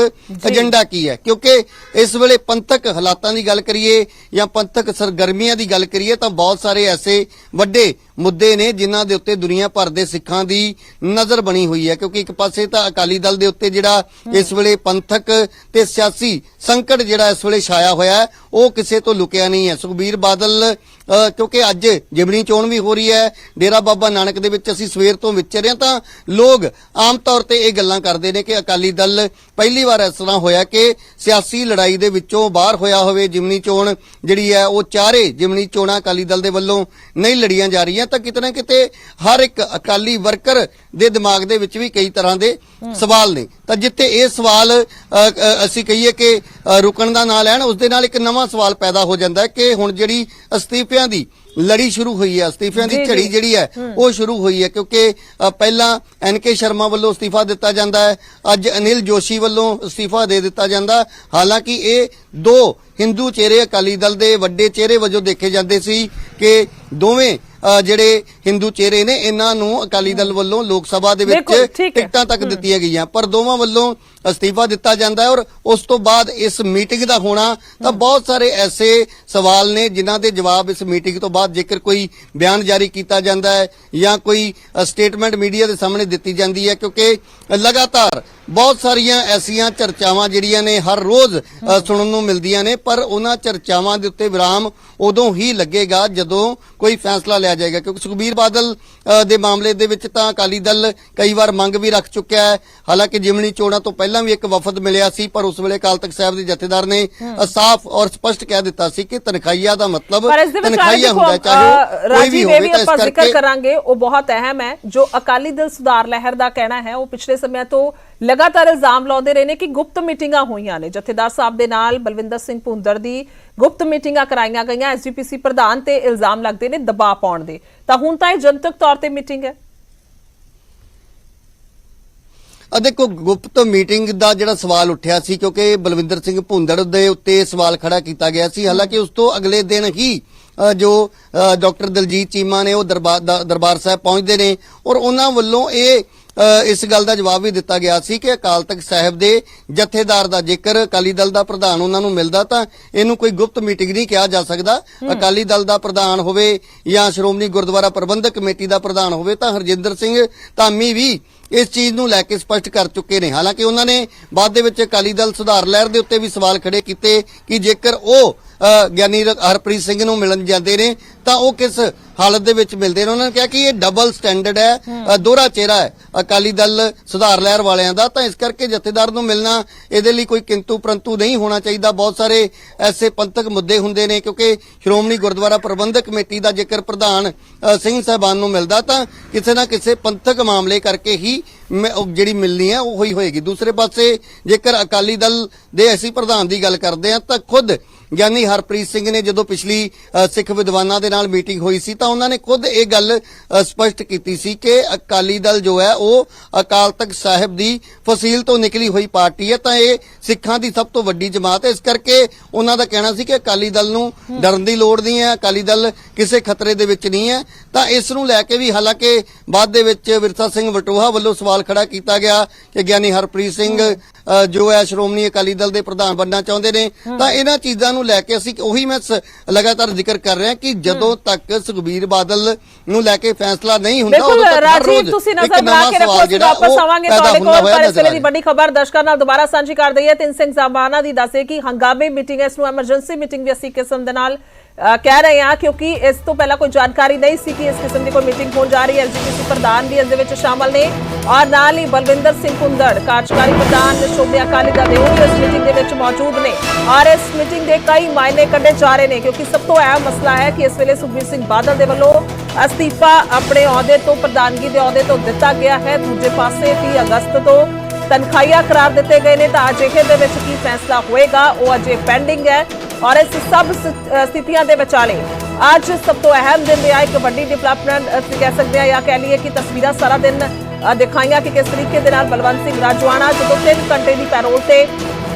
ਏਜੰਡਾ ਕੀ ਹੈ। ਕਿਉਂਕਿ ਇਸ ਵੇਲੇ ਪੰਥਕ ਹਾਲਾਤਾਂ ਦੀ ਗੱਲ ਕਰੀਏ ਜਾਂ ਪੰਥਕ ਸਰਗਰਮੀਆਂ ਦੀ ਗੱਲ ਕਰੀਏ ਤਾਂ ਬਹੁਤ ਸਾਰੇ ਐਸੇ ਵੱਡੇ ਮੁੱਦੇ ਨੇ ਜਿਨ੍ਹਾਂ ਦੇ ਉੱਤੇ ਦੁਨੀਆ ਭਰ ਦੇ ਸਿੱਖਾਂ ਦੀ ਨਜ਼ਰ ਬਣੀ ਹੋਈ ਹੈ। ਕਿਉਂਕਿ ਇੱਕ ਪਾਸੇ ਤਾਂ ਅਕਾਲੀ ਦਲ ਦੇ ਉੱਤੇ ਜਿਹੜਾ ਇਸ ਵੇਲੇ ਪੰਥਕ ਤੇ ਸਿਆਸੀ ਸੰਕਟ ਜਿਹੜਾ ਇਸ ਵੇਲੇ ਛਾਇਆ ਹੋਇਆ ਹੈ ਉਹ ਕਿਸੇ ਤੋਂ ਲੁਕਿਆ ਨਹੀਂ ਹੈ। ਸੁਖਬੀਰ ਬਾਦਲ ਕਿਉਂਕਿ ਅੱਜ ਜਿਮਣੀ ਚੋਣ ਵੀ ਹੋ ਰਹੀ ਹੈ ਡੇਰਾ ਬਾਬਾ ਨਾਨਕ ਦੇ ਵਿੱਚ ਅਸੀਂ ਸਵੇਰ ਤੋਂ ਵਿਚਰ ਰਹੇ ਤਾਂ ਲੋਕ ਆਮ ਤੌਰ ਤੇ ਇਹ ਗੱਲਾਂ ਕਰਦੇ ਨੇ ਕਿ ਅਕਾਲੀ ਦਲ ਪਹਿਲੀ ਵਾਰ ਇਸ ਤਰ੍ਹਾਂ ਹੋਇਆ ਕਿ ਸਿਆਸੀ ਲੜਾਈ ਦੇ ਵਿੱਚੋਂ ਬਾਹਰ ਹੋਇਆ ਹੋਵੇ ਜਿਮਨੀ ਚੋਣ ਜਿਹੜੀ ਹੈ ਉਹ ਚਾਰੇ ਜਿਮਨੀ ਚੋਣਾਂ ਅਕਾਲੀ ਦਲ ਦੇ ਵੱਲੋਂ ਨਹੀਂ ਲੜੀਆਂ ਜਾ ਰਹੀਆਂ ਤਾਂ ਕਿਤੇ ਨਾ ਕਿਤੇ ਹਰ ਇੱਕ ਅਕਾਲੀ ਵਰਕਰ ਦੇ ਦਿਮਾਗ ਦੇ ਵਿੱਚ ਵੀ ਕਈ ਤਰ੍ਹਾਂ ਦੇ ਸਵਾਲ ਨੇ। ਤਾਂ ਜਿੱਥੇ ਇਹ ਸਵਾਲ ਅਸੀਂ ਕਹੀਏ ਕਿ ਰੁਕਣ ਦਾ ਨਾਂ ਲੈਣ ਉਸ ਦੇ ਨਾਲ ਇੱਕ ਨਵਾਂ ਸਵਾਲ ਪੈਦਾ ਹੋ ਜਾਂਦਾ ਹੈ ਕਿ ਹੁਣ ਜਿਹੜੀ ਅਸਤੀਫਿਆਂ ਦੀ ਲੜੀ ਸ਼ੁਰੂ ਹੋਈ ਹੈ ਅਸਤੀਫਿਆਂ ਦੀ। ਝੜੀ ਜਿਹੜੀ ਹੈ ਉਹ ਸ਼ੁਰੂ ਹੋਈ ਹੈ ਕਿਉਂਕਿ ਪਹਿਲਾਂ ਐਨਕੇ ਸ਼ਰਮਾ ਵੱਲੋਂ ਅਸਤੀਫਾ ਦਿੱਤਾ ਜਾਂਦਾ ਹੈ ਅੱਜ ਅਨਿਲ ਜੋਸ਼ੀ ਵੱਲੋਂ ਅਸਤੀਫਾ ਦੇ ਦਿੱਤਾ ਜਾਂਦਾ ਹਾਲਾਂਕਿ ਇਹ ਦੋ ਹਿੰਦੂ ਚਿਹਰੇ ਅਕਾਲੀ ਦਲ ਦੇ ਵੱਡੇ ਚਿਹਰੇ ਵਜੋਂ ਦੇਖੇ ਜਾਂਦੇ ਸੀ ਕਿ ਦੋਵੇਂ ਜਿਹੜੇ ਹਿੰਦੂ ਚਿਹਰੇ ਨੇ ਇਹਨਾਂ ਨੂੰ ਅਕਾਲੀ ਦਲ ਵੱਲੋਂ ਲੋਕ ਸਭਾ ਦੇ ਵਿੱਚ। ਟਿਕਟਾਂ ਤੱਕ ਦਿੱਤੀਆਂ ਗਈਆਂ ਪਰ ਦੋਵਾਂ ਵੱਲੋਂ ਅਸਤੀਫਾ ਦਿੱਤਾ ਜਾਂਦਾ ਹੈ ਔਰ ਉਸ ਤੋਂ ਬਾਅਦ ਇਸ ਮੀਟਿੰਗ ਦਾ ਹੋਣਾ ਤਾਂ ਬਹੁਤ ਸਾਰੇ ਐਸੇ ਸਵਾਲ ਨੇ ਜਿਨ੍ਹਾਂ ਦੇ ਜਵਾਬ ਇਸ ਮੀਟਿੰਗ ਤੋਂ ਬਾਅਦ ਜੇਕਰ ਕੋਈ ਬਿਆਨ ਜਾਰੀ ਕੀਤਾ ਜਾਂਦਾ ਹੈ ਜਾਂ ਕੋਈ ਸਟੇਟਮੈਂਟ ਮੀਡੀਆ ਦੇ ਸਾਹਮਣੇ ਦਿੱਤੀ ਜਾਂਦੀ ਹੈ ਕਿਉਂਕਿ ਲਗਾਤਾਰ ਬਹੁਤ ਸਾਰੀਆਂ ਐਸੀਆਂ ਚਰਚਾਵਾਂ ਜਿਹੜੀਆਂ ਨੇ ਹਰ ਰੋਜ਼ ਸੁਣਨ ਨੂੰ ਮਿਲਦੀਆਂ ਨੇ ਪਰ ਉਹਨਾਂ ਚਰਚਾਵਾਂ ਦੇ ਉੱਤੇ ਵਿਰਾਮ ਉਦੋਂ ਹੀ ਲੱਗੇਗਾ ਜਦੋਂ ਕੋਈ ਫੈਸਲਾ ਲਿਆ ਜਾਏਗਾ ਕਿਉਂਕਿ ਸੁਖਬੀਰ ਬਾਦਲ ਦੇ ਮਾਮਲੇ ਦੇ ਵਿੱਚ ਤਾਂ ਅਕਾਲੀ ਦਲ ਕਈ ਵਾਰ ਮੰਗ ਵੀ ਰੱਖ ਚੁੱਕਿਆ ਹੈ। ਹਾਲਾਂਕਿ ਜਿਮਣੀ ਚੋਣਾਂ ਤੋਂ ਪਹਿਲਾਂ ਵੀ ਇੱਕ ਵਫਦ ਮਿਲਿਆ ਸੀ ਪਰ ਉਸ ਵੇਲੇ ਅਕਾਲ ਤਖਤ ਸਾਹਿਬ ਦੇ ਜਥੇਦਾਰ ਨੇ ਸਾਫ਼ ਔਰ ਸਪਸ਼ਟ ਕਹਿ ਦਿੱਤਾ ਸੀ ਕਿ ਤਨਖਾਹੀਆ ਦਾ ਮਤਲਬ ਦੇਖੋ ਹੁੰਦਾ ਚਾਹੇ ਕੋਈ ਵੀ ਹੋਵੇ ਵੀ ਤਾਂ ਇਸ ਆਪਾਂ ਜ਼ਿਕਰ ਕਰਕੇ ਕਰਾਂਗੇ ਉਹ ਬਹੁਤ ਅਹਿਮ ਹੈ ਜੋ ਅਕਾਲੀ ਦਲ ਸੁਧਾਰ ਲਹਿਰ ਦਾ ਕਹਿਣਾ ਹੈ ਉਹ ਪਿਛਲੇ ਸਮਿਆਂ ਤੋਂ ਲਗਾਤਾਰ ਇਲਜ਼ਾਮ ਲਾਉਂਦੇ ਰਹੇ ਨੇ ਕਿ ਗੁਪਤ ਮੀਟਿੰਗਾਂ ਹੋਈਆਂ ਨੇ। ਜਥੇਦਾਰ ਸਾਹਿਬ ਦੇ ਨਾਲ ਬਲਵਿੰਦਰ ਸਿੰਘ ਭੁੰਦਰ ਦੀ ਗੁਪਤ ਮੀਟਿੰਗਾਂ ਕਰਾਈਆਂ ਗਈਆਂ ਐਸਜੀਪੀਸੀ ਪ੍ਰਧਾਨ ਤੇ ਇਲਜ਼ਾਮ ਲੱਗਦੇ ਨੇ ਦਬਾਅ ਪਾਉਣ ਦੇ। ਤਾਂ ਹੁਣ ਤਾਂ ਇਹ ਜਨਤਕ ਤੌਰ ਤੇ ਮੀਟਿੰਗ ਹੈ। ਆ ਦੇਖੋ ਗੁਪਤ ਮੀਟਿੰਗ ਦਾ ਜਿਹੜਾ ਸਵਾਲ ਉੱਠਿਆ ਸੀ ਕਿਉਂਕਿ ਬਲਵਿੰਦਰ ਸਿੰਘ ਭੁੰਦੜ ਦੇ ਉੱਤੇ ਸਵਾਲ ਖੜਾ ਕੀਤਾ ਗਿਆ ਸੀ। ਹਾਲਾਂਕਿ ਉਸ ਤੋਂ ਅਗਲੇ ਦਿਨ ਹੀ ਜੋ ਡਾਕਟਰ ਦਲਜੀਤ ਚੀਮਾ ਨੇ ਉਹ ਦਰਬਾਰ ਦਰਬਾਰ ਸਾਹਿਬ ਪਹੁੰਚਦੇ ਨੇ ਔਰ ਉਹਨਾਂ ਵੱਲੋਂ ਇਹ ਇਸ ਗੱਲ ਦਾ ਜਵਾਬ ਵੀ ਦਿੱਤਾ ਗਿਆ ਸੀ ਕਿ ਅਕਾਲ ਤਖਤ ਸਾਹਿਬ ਦੇ ਜਥੇਦਾਰ ਦਾ ਜੇਕਰ ਅਕਾਲੀ ਦਲ ਦਾ ਪ੍ਰਧਾਨ ਉਹਨਾਂ ਨੂੰ ਮਿਲਦਾ ਤਾਂ ਇਹਨੂੰ ਕੋਈ ਗੁਪਤ ਮੀਟਿੰਗ ਨਹੀਂ ਕਿਹਾ ਜਾ ਸਕਦਾ। ਅਕਾਲੀ ਦਲ ਦਾ ਪ੍ਰਧਾਨ ਹੋਵੇ ਜਾਂ ਸ਼੍ਰੋਮਣੀ ਗੁਰਦੁਆਰਾ ਪ੍ਰਬੰਧਕ ਕਮੇਟੀ ਦਾ ਪ੍ਰਧਾਨ ਹੋਵੇ ਤਾਂ ਹਰਜਿੰਦਰ ਸਿੰਘ ਧਾਮੀ ਵੀ ਇਸ ਚੀਜ਼ ਨੂੰ ਲੈ ਕੇ ਸਪਸ਼ਟ ਕਰ ਚੁੱਕੇ ਨੇ। ਹਾਲਾਂਕਿ ਉਹਨਾਂ ਨੇ ਬਾਅਦ ਦੇ ਵਿੱਚ ਅਕਾਲੀ ਦਲ ਸੁਧਾਰ ਲਹਿਰ ਦੇ ਉੱਤੇ ਵੀ ਸਵਾਲ ਖੜੇ ਕੀਤੇ ਕਿ ਜੇਕਰ ਉਹ ਗਿਆਨੀ ਹਰਪ੍ਰੀਤ ਸਿੰਘ ਨੂੰ ਮਿਲਣ ਜਾਂਦੇ ਨੇ ਤਾਂ ਉਹ ਕਿਸ ਹਾਲਤ ਦੇ ਵਿੱਚ ਮਿਲਦੇ ਨੇ? ਉਹਨਾਂ ਨੇ ਕਿਹਾ ਕਿ ਇਹ ਡਬਲ ਸਟੈਂਡਰਡ ਹੈ ਦੋਹਰਾ ਚਿਹਰਾ ਹੈ। ਅਕਾਲੀ ਦਲ ਸੁਧਾਰ ਲਹਿਰ ਵਾਲਿਆਂ ਦਾ ਤਾਂ ਇਸ ਕਰਕੇ ਜਥੇਦਾਰ ਨੂੰ ਮਿਲਣਾ ਇਹਦੇ ਲਈ ਕੋਈ ਕਿੰਤੂ ਪ੍ਰੰਤੂ ਨਹੀਂ ਹੋਣਾ ਚਾਹੀਦਾ। ਬਹੁਤ ਸਾਰੇ ਐਸੇ ਪੰਥਕ ਮੁੱਦੇ ਹੁੰਦੇ ਨੇ ਕਿਉਂਕਿ ਸ਼੍ਰੋਮਣੀ ਗੁਰਦੁਆਰਾ ਪ੍ਰਬੰਧਕ ਕਮੇਟੀ ਦਾ ਜੇਕਰ ਪ੍ਰਧਾਨ ਸਿੰਘ ਸਾਹਿਬਾਨ ਨੂੰ ਮਿਲਦਾ ਤਾਂ ਕਿਸੇ ਨਾ ਕਿਸੇ ਪੰਥਕ ਮਾਮਲੇ ਕਰਕੇ ਹੀ ਜਿਹੜੀ ਮਿਲਣੀ ਹੈ ਉਹ ਹੋਈ ਹੋਏਗੀ। ਦੂਸਰੇ ਪਾਸੇ ਜੇਕਰ ਅਕਾਲੀ ਦਲ ਦੇ ਅਸੀਂ ਪ੍ਰਧਾਨ ਦੀ ਗੱਲ ਕਰਦੇ ਹਾਂ ਤਾਂ ਖੁਦ ਗਿਆਨੀ ਹਰਪ੍ਰੀਤ ਸਿੰਘ ਨੇ ਜਦੋਂ ਪਿਛਲੀ ਸਿੱਖ ਵਿਦਵਾਨਾਂ ਦੇ ਨਾਲ ਮੀਟਿੰਗ ਹੋਈ ਸੀ ਤਾਂ ਉਹਨਾਂ ਨੇ ਖੁਦ ਇਹ ਗੱਲ ਸਪਸ਼ਟ ਕੀਤੀ ਸੀ ਕਿ ਅਕਾਲੀ ਦਲ ਜੋ ਹੈ ਉਹ ਅਕਾਲ ਤਖਤ ਸਾਹਿਬ ਦੀ ਫਸੀਲ ਤੋਂ ਨਿਕਲੀ ਹੋਈ ਪਾਰਟੀ ਹੈ, ਤਾਂ ਇਹ ਸਿੱਖਾਂ ਦੀ ਸਭ ਤੋਂ ਵੱਡੀ ਜਮਾਤ ਹੈ। ਇਸ ਕਰਕੇ ਉਹਨਾਂ ਦਾ ਕਹਿਣਾ ਸੀ ਕਿ ਅਕਾਲੀ ਦਲ ਨੂੰ ਡਰਨ ਦੀ ਲੋੜ ਨਹੀਂ ਹੈ, ਅਕਾਲੀ ਦਲ ਕਿਸੇ ਖਤਰੇ ਦੇ ਵਿੱਚ ਨਹੀਂ ਹੈ। ਤਾਂ ਇਸ ਨੂੰ ਲੈ ਕੇ ਵੀ ਹਾਲਾਂਕਿ ਬਾਅਦ ਦੇ ਵਿੱਚ ਵਿਰਸਾ ਸਿੰਘ ਵਟੋਹਾ ਵੱਲੋਂ ਸਵਾਲ ਖੜਾ ਕੀਤਾ ਗਿਆ ਕਿ ਗਿਆਨੀ ਹਰਪ੍ਰੀਤ ਸਿੰਘ ਜੋ ਹੈ ਸ਼੍ਰੋਮਣੀ ਅਕਾਲੀ ਦਲ ਦੇ ਪ੍ਰਧਾਨ ਬਣਨਾ ਚਾਹੁੰਦੇ ਨੇ। ਤਾਂ ਇਹਨਾਂ ਚੀਜ਼ਾਂ ਨੂੰ ਲੈ ਕੇ ਅਸੀਂ ਉਹੀ ਮੈਂ ਲਗਾਤਾਰ ਜ਼ਿਕਰ ਕਰ ਰਿਹਾ ਕਿ ਜਦੋਂ ਤੱਕ ਸੁਖਬੀਰ ਬਾਦਲ ਨੂੰ ਲੈ ਕੇ ਫੈਸਲਾ ਨਹੀਂ ਹੁੰਦਾ ਉਦੋਂ ਤੱਕ ਹਰ ਰੋਜ਼ ਤੁਸੀਂ ਨਜ਼ਰ ਬਣਾ ਕੇ ਰੱਖੋ ਅਸੀਂ ਵਾਪਸ ਆਵਾਂਗੇ ਤੁਹਾਡੇ ਕੋਲ ਪਰ ਇਸ ਵੇਲੇ ਦੀ। ਵੱਡੀ ਖਬਰ ਦਰਸ਼ਕਾਂ ਨਾਲ ਦੁਬਾਰਾ ਸਾਂਝੀ ਕਰ ਦਈਏ ਤਿੰਨ ਸਿੰਘ ਸਾਹਿਬਾਨਾ ਦੀ ਦੱਸੇ ਕਿ ਹੰਗਾਮੀ ਮੀਟਿੰਗ ਇਸ ਨੂੰ ਐਮਰਜੈਂਸੀ ਮੀਟਿੰਗ ਵੀ ਅਸੀਂ ਕਿਸਮ ਦੇ ਨਾਲ ਕਹਿ ਰਹੇ ਹਾਂ ਕਿਉਂਕਿ ਇਸ ਤੋਂ ਪਹਿਲਾਂ ਕੋਈ ਜਾਣਕਾਰੀ ਨਹੀਂ ਸੀ ਕਿ ਇਸ ਕਿਸਮ ਦੀ ਕੋਈ ਮੀਟਿੰਗ ਹੋਣ ਜਾ ਰਹੀ ਹੈ। ਐਲਜੀਪੀਸੀ ਪ੍ਰਧਾਨ ਵੀ ਇਸ ਦੇ ਵਿੱਚ ਸ਼ਾਮਲ ਨੇ ਔਰ ਨਾਲ ਹੀ ਬਲਵਿੰਦਰ ਸਿੰਘ ਕੁੰਦੜ, ਕਾਰਜਕਾਰੀ ਪ੍ਰਧਾਨ ਸ਼ੋਭਿਆ ਅਕਾਲੀ ਦਲ ਦੇ ਉਹ ਇਸ ਮੀਟਿੰਗ ਦੇ ਵਿੱਚ ਮੌਜੂਦ ਨੇ ਔਰ ਇਸ ਮੀਟਿੰਗ ਦੇ ਕਈ ਮਾਇਨੇ ਕੱਢੇ ਜਾ ਰਹੇ ਨੇ ਕਿਉਂਕਿ ਸਭ ਤੋਂ ਅਹਿਮ ਮਸਲਾ ਹੈ ਕਿ ਇਸ ਵੇਲੇ ਸੁਖਬੀਰ ਸਿੰਘ ਬਾਦਲ ਦੇ ਵੱਲੋਂ ਅਸਤੀਫਾ ਆਪਣੇ ਅਹੁਦੇ ਤੋਂ, ਪ੍ਰਧਾਨਗੀ ਦੇ ਅਹੁਦੇ ਤੋਂ ਦਿੱਤਾ ਗਿਆ ਹੈ। ਦੂਜੇ ਪਾਸੇ 30 ਅਗਸਤ ਤੋਂ ਤਨਖਾਹੀਆ ਕਰਾਰ ਦਿੱਤੇ ਗਏ ਨੇ ਤਾਂ ਅਜਿਹੇ ਦੇ ਵਿੱਚ ਕੀ ਫੈਸਲਾ ਹੋਏਗਾ, ਉਹ ਅਜੇ ਪੈਂਡਿੰਗ ਹੈ। ਔਰ ਇਸ ਸਭ ਸਥਿਤੀਆਂ ਦੇ ਵਿਚਾਲੇ ਅੱਜ ਸਭ ਤੋਂ ਅਹਿਮ ਦਿਨ ਰਿਹਾ, ਇੱਕ ਵੱਡੀ ਡਿਵੈਲਪਮੈਂਟ ਅਸੀਂ ਕਹਿ ਸਕਦੇ ਹਾਂ ਜਾਂ ਕਹਿ ਲਈਏ ਕਿ ਤਸਵੀਰਾਂ ਸਾਰਾ ਦਿਨ ਦਿਖਾਈਆਂ ਕਿ ਕਿਸ ਤਰੀਕੇ ਦੇ ਨਾਲ ਬਲਵੰਤ ਸਿੰਘ ਰਾਜਵਾਨਾ ਜਦੋਂ 3 ਘੰਟੇ ਦੀ ਪੈਰੋਲ ਤੇ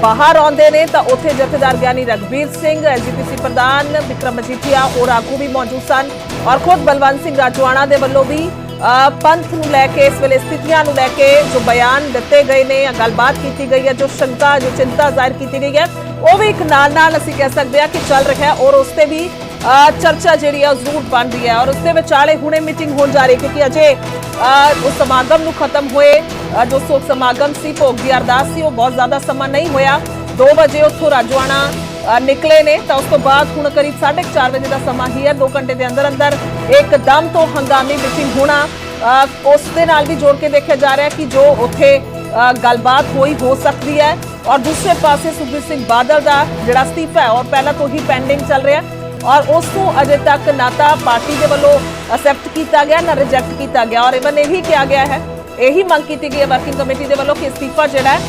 ਬਾਹਰ ਆਉਂਦੇ ਨੇ, ਤਾਂ ਉੱਥੇ ਜਥੇਦਾਰ ਗਿਆਨੀ ਰਗਵੀਰ ਸਿੰਘ ਐਜੀਪੀਸੀ ਪ੍ਰਧਾਨ ਵਿਕਰਮ ਮਜੀਠੀਆ, ਹੋਰ ਆਗੂ ਵੀ ਮੌਜੂਦ ਸਨ ਔਰ ਖੁਦ ਬਲਵੰਤ ਸਿੰਘ ਰਾਜਵਾਨਾ ਦੇ ਵੱਲੋਂ ਵੀ ਪੰਥ ਨੂੰ ਲੈ ਕੇ, ਇਸ ਵੇਲੇ ਸਥਿਤੀਆਂ ਨੂੰ ਲੈ ਕੇ ਜੋ ਬਿਆਨ ਦਿੱਤੇ ਗਏ ਨੇ ਜਾਂ ਗੱਲਬਾਤ ਕੀਤੀ ਗਈ ਹੈ, ਜੋ ਸ਼ੰਕਾ, ਜੋ ਚਿੰਤਾ ਜ਼ਾਹਿਰ ਕੀਤੀ ਗਈ ਹੈ, ਉਹ ਵੀ ਇੱਕ ਨਾਲ ਨਾਲ ਅਸੀਂ ਕਹਿ ਸਕਦੇ ਹਾਂ ਕਿ ਚੱਲ ਰਿਹਾ ਹੈ ਔਰ ਉਸ ਤੇ ਵੀ ਚਰਚਾ ਜਿਹੜੀ ਹੈ ਉਹ ਜ਼ਰੂਰ ਬਣ ਰਹੀ ਹੈ ਔਰ ਉਸ ਦੇ ਵਿਚਾਲੇ ਹੁਣੇ ਮੀਟਿੰਗ ਹੋਣ ਜਾ ਰਹੀ ਹੈ ਕਿਉਂਕਿ ਅਜੇ ਉਸ ਸਮਾਗਮ ਨੂੰ ਖਤਮ ਹੋਏ ਜੋ ਸੋਗ ਸਮਾਗਮ ਸੀ, ਭੋਗ ਦੀ ਅਰਦਾਸ ਸੀ, ਉਹ ਬਹੁਤ ਜ਼ਿਆਦਾ ਸਮਾਂ ਨਹੀਂ ਹੋਇਆ। 2 ਵਜੇ ਉੱਥੋਂ ਰਾਜਵਾਨਾ ਨਿਕਲੇ ਨੇ ਤਾਂ ਉਸ ਤੋਂ ਬਾਅਦ ਹੁਣ ਕਰੀਬ 4:30 ਵਜੇ ਦਾ ਸਮਾਂ ਹੀ ਹੈ। 2 ਘੰਟੇ ਦੇ ਅੰਦਰ ਅੰਦਰ ਇੱਕਦਮ ਤੋਂ ਹੰਗਾਮੀ ਮੀਟਿੰਗ ਹੋਣਾ ਅ, ਉਸ ਦੇ ਨਾਲ ਵੀ ਜੋੜ ਕੇ ਦੇਖਿਆ ਜਾ ਰਿਹਾ ਕਿ ਜੋ ਉੱਥੇ ਅ, ਗੱਲਬਾਤ ਹੋਈ ਹੋ ਸਕਦੀ ਹੈ। ਔਰ ਦੂਸਰੇ ਪਾਸੇ ਸੁਖਬੀਰ ਸਿੰਘ ਬਾਦਲ ਦਾ ਜਿਹੜਾ ਅਸਤੀਫਾ ਹੈ ਔਰ ਪਹਿਲਾਂ ਤੋਂ ਹੀ ਪੈਂਡਿੰਗ ਚੱਲ ਰਿਹਾ ਔਰ ਉਸ ਨੂੰ ਅਜੇ ਤੱਕ ਨਾ ਤਾਂ ਪਾਰਟੀ ਦੇ ਵੱਲੋਂ ਅਸੈਪਟ ਕੀਤਾ ਗਿਆ ਨਾ ਰਿਜੈਕਟ ਕੀਤਾ ਗਿਆ। ਔਰ ਇਵਨ ਇਹੀ ਕਿਹਾ ਗਿਆ ਹੈ ਇਹੀ ਮੰਗ ਕੀਤੀ ਗਈ ਹੈ ਵਰਕਿੰਗ ਕਮੇਟੀ ਦੇ ਵੱਲੋਂ ਕਿ ਅਸਤੀਫਾ ਜਿਹੜਾ ਹੈ